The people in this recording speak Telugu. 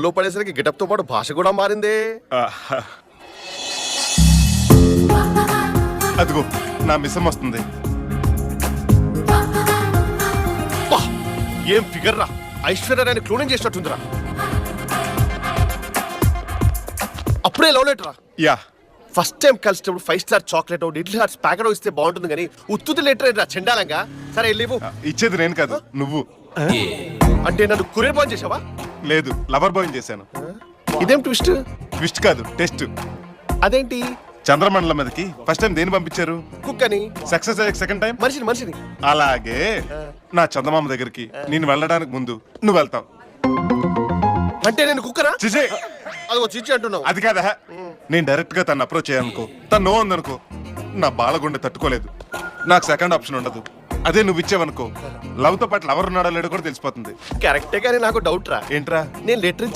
లవ్లో పడేసరికి గెటప్తో పాటు భాష కూడా మారిందే. అదిగో నా మిసం వస్తుంది. ఏం ఫిగర్ రా? ఐశ్వర్యాన్ని క్లోనింగ్ చేసినట్టుందిరా. అప్పుడే లవ్ లెటర్ రా. యా. ఫస్ట్ టైం కలిసినప్పుడు five star chocolate idli hearts packet ఇస్తే బాగుంటుంది కానీ ఉత్తుది లెటర్ రా చెండాలంగా? సరే వెళ్ళివు ఇచ్చేది నేను కాదు నువ్వు. అంటే నన్ను కురే బాన్ చేసావా? లేదు లవర్ బాయ్ చేశాను. ఇదేం ట్విస్ట్ ట్విస్ట్ కాదు టెస్ట్ అదేంటి? చంద్రమండలం మీదకి. ఫస్ట్ టైం దేని పంపించారు? కుక్ అని. సక్సెస్ అయ్యే సెకండ్ టైం మనిషిని మనిషిని. అలాగే. నా చందమామ దగ్గరికి నేను వెళ్ళడానికి ముందు నువ్వు వెళ్తావు. అంటే నేను కుక్కరా? చిజే అది చిచ్చి అంటున్నావు. అది కాదా? నేను డైరెక్ట్గా తను అప్రోచ్ అయ్యానుకో తను నో ఉందనుకో. నా బాలగుండె తట్టుకోలేదు. నాకు సెకండ్ ఆప్షన్ ఉండదు. అదే నువ్వు ఇచ్చావనుకో. లవ్తో పాటు లవర్ ఉన్నాడో లేడో కూడా తెలిసిపోతుంది. కరెక్టే కానీ నాకు డౌట్ రా. ఏంట్రా? నేను లెటర్